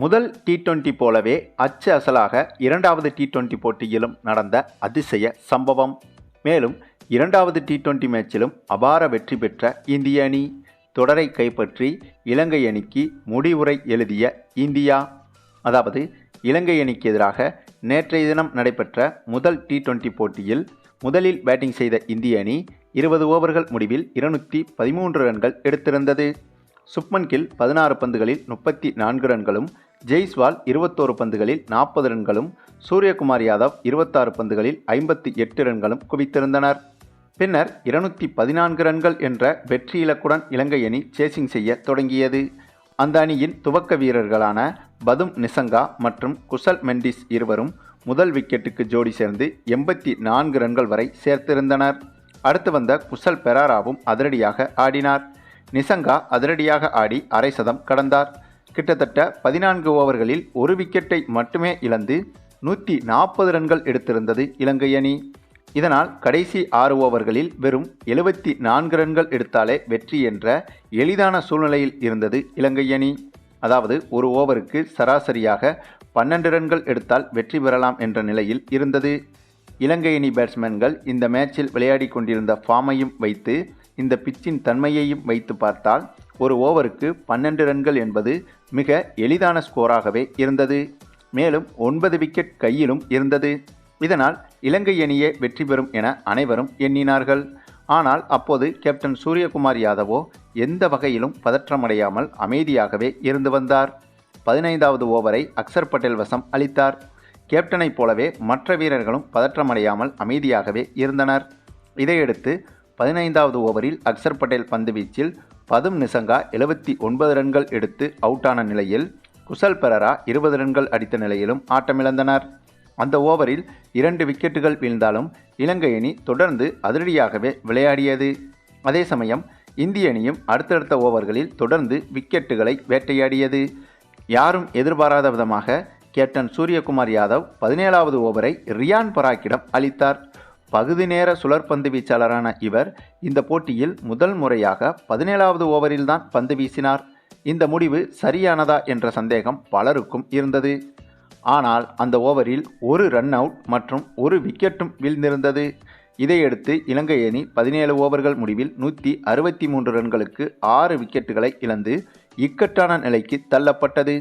முதல் T twenty போலவே அச்சு அசலாக இரண்டாவது டி டுவெண்ட்டி போட்டியிலும் நடந்த அதிசய சம்பவம். மேலும் இரண்டாவது டி டுவெண்ட்டி மேட்சிலும் அபார வெற்றி பெற்ற இந்திய அணி தொடரை கைப்பற்றி இலங்கை அணிக்கு முடிவுரை எழுதிய இந்தியா. அதாவது இலங்கை அணிக்கு எதிராக நேற்றைய தினம் நடைபெற்ற முதல் டி டுவெண்ட்டி போட்டியில் முதலில் பேட்டிங் செய்த இந்திய அணி இருபது ஓவர்கள் முடிவில் இருநூற்றி பதிமூன்று ரன்கள் எடுத்திருந்தது. சுப்மன் கில் பதினாறு பந்துகளில் முப்பத்தி நான்கு ரன்களும் ஜெய்ஸ்வால் இருபத்தோரு பந்துகளில் நாற்பது ரன்களும் சூரியகுமார் யாதவ் இருபத்தாறு பந்துகளில் ஐம்பத்தி எட்டு ரன்களும் குவித்திருந்தனர். பின்னர் இருநூற்றி பதினான்கு ரன்கள் என்ற வெற்றி இலக்குடன் இலங்கை அணி சேசிங் செய்ய தொடங்கியது. அந்த அணியின் துவக்க வீரர்களான பதும் நிசங்கா மற்றும் குசல் மெண்டிஸ் இருவரும் முதல் விக்கெட்டுக்கு ஜோடி சேர்ந்து எண்பத்தி நான்கு ரன்கள் வரை சேர்த்திருந்தனர். அடுத்து வந்த குசல் பெராராவும் அதிரடியாக ஆடினார். நிசங்கா அதிரடியாக ஆடி அரை சதம் கடந்தார். கிட்டத்தட்ட பதினான்கு ஓவர்களில் ஒரு விக்கெட்டை மட்டுமே இழந்து நூற்றி நாற்பது ரன்கள் எடுத்திருந்தது இலங்கை அணி. இதனால் கடைசி ஆறு ஓவர்களில் வெறும் எழுபத்தி நான்கு ரன்கள் எடுத்தாலே வெற்றி என்ற எளிதான சூழ்நிலையில் இருந்தது இலங்கை அணி. அதாவது ஒரு ஓவருக்கு சராசரியாக பன்னெண்டு ரன்கள் எடுத்தால் வெற்றி பெறலாம் என்ற நிலையில் இருந்தது. இலங்கை அணி பேட்ஸ்மேன்கள் இந்த மேட்சில் விளையாடி கொண்டிருந்த ஃபார்மையும் வைத்து இந்த பிச்சின் தன்மையையும் வைத்து பார்த்தால் ஒரு ஓவருக்கு பன்னெண்டு ரன்கள் என்பது மிக எளிதான ஸ்கோராகவே இருந்தது. மேலும் ஒன்பது விக்கெட் கையிலும் இருந்தது. இதனால் இலங்கை அணியே வெற்றி பெறும் என அனைவரும் எண்ணினார்கள். ஆனால் அப்போது கேப்டன் சூரியகுமார் யாதவோ எந்த வகையிலும் பதற்றமடையாமல் அமைதியாகவே இருந்து வந்தார். பதினைந்தாவது ஓவரை அக்சர் பட்டேல் வசம் அளித்தார். கேப்டனைப் போலவே மற்ற வீரர்களும் பதற்றமடையாமல் அமைதியாகவே இருந்தனர். இதையடுத்து பதினைந்தாவது ஓவரில் அக்சர் பட்டேல் பந்து வீச்சில் பதும் நிசங்கா எழுபத்தி ஒன்பது ரன்கள் எடுத்து அவுட்டான நிலையில் குசல் பெரரா இருபது ரன்கள் அடித்த நிலையிலும் ஆட்டமிழந்தனர். அந்த ஓவரில் இரண்டு விக்கெட்டுகள் வீழ்ந்தாலும் இலங்கை அணி தொடர்ந்து அதிரடியாகவே விளையாடியது. அதே சமயம் இந்திய அணியும் அடுத்தடுத்த ஓவர்களில் தொடர்ந்து விக்கெட்டுகளை வேட்டையாடியது. யாரும் எதிர்பாராத விதமாக கேப்டன் சூரியகுமார் யாதவ் பதினேழாவது ஓவரை ரியான் பராக்கிடம் அளித்தார். பகுதி நேர சுழற்பந்து வீச்சாளரான இவர் இந்த போட்டியில் முதல் முறையாக பதினேழாவது ஓவரில்தான் பந்து வீசினார். இந்த முடிவு சரியானதா என்ற சந்தேகம் பலருக்கும் இருந்தது. ஆனால் அந்த ஓவரில் ஒரு ரன் அவுட் மற்றும் ஒரு விக்கெட்டும் வீழ்ந்திருந்தது. இதையடுத்து இலங்கை அணி பதினேழு ஓவர்கள் முடிவில் நூற்றி அறுபத்தி மூன்று ரன்களுக்கு ஆறு விக்கெட்டுகளை இழந்து இக்கட்டான நிலைக்கு தள்ளப்பட்டது.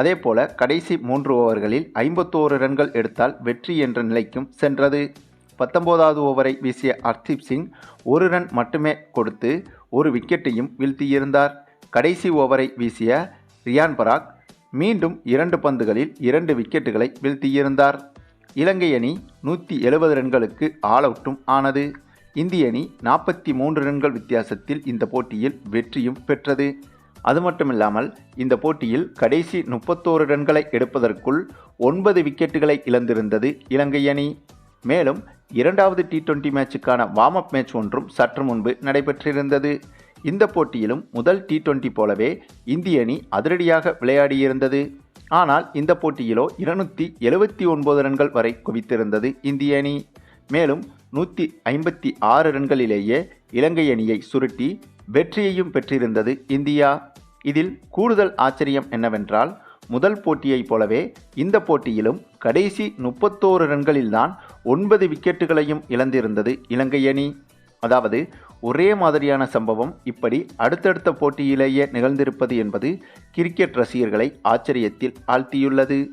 அதேபோல கடைசி மூன்று ஓவர்களில் ஐம்பத்தோரு ரன்கள் எடுத்தால் வெற்றி என்ற நிலைக்கும் சென்றது. பத்தொன்பதாவது ஓவரை வீசிய ஹர்தீப் சிங் ஒரு ரன் மட்டுமே கொடுத்து ஒரு விக்கெட்டையும் வீழ்த்தியிருந்தார். கடைசி ஓவரை வீசிய ரியான் பராக் மீண்டும் இரண்டு பந்துகளில் இரண்டு விக்கெட்டுகளை வீழ்த்தியிருந்தார். இலங்கை அணி நூற்றி எழுபது ரன்களுக்கு ஆல் அவுட்டும் ஆனது. இந்திய அணி நாற்பத்தி மூன்று ரன்கள் வித்தியாசத்தில் இந்த போட்டியில் வெற்றியும் பெற்றது. அது மட்டுமில்லாமல் இந்த போட்டியில் கடைசி முப்பத்தோரு ரன்களை எடுப்பதற்குள் ஒன்பது விக்கெட்டுகளை இழந்திருந்தது இலங்கை அணி. மேலும் இரண்டாவது டி டுவெண்டி மேட்சுக்கான வார்ம் அப் மேட்ச் ஒன்றும் சற்று முன்பு நடைபெற்றிருந்தது. இந்த போட்டியிலும் முதல் டி டுவெண்டி போலவே இந்திய அணி அதிரடியாக விளையாடியிருந்தது. ஆனால் இந்த போட்டியிலோ இருநூற்றி எழுபத்தி ஒன்பது ரன்கள் வரை குவித்திருந்தது இந்திய அணி. மேலும் நூற்றி ஐம்பத்தி ஆறு ரன்களிலேயே இலங்கை அணியை சுருட்டி வெற்றியையும் பெற்றிருந்தது இந்தியா. இதில் கூடுதல் ஆச்சரியம் என்னவென்றால் முதல் போட்டியைப் போலவே இந்த போட்டியிலும் கடைசி முப்பத்தோரு ரன்களில்தான் ஒன்பது விக்கெட்டுகளையும் இழந்திருந்தது இலங்கை அணி. அதாவது ஒரே மாதிரியான சம்பவம் இப்படி அடுத்தடுத்த போட்டியிலேயே நிகழ்ந்திருப்பது என்பது கிரிக்கெட் ரசிகர்களை ஆச்சரியத்தில் ஆழ்த்தியுள்ளது.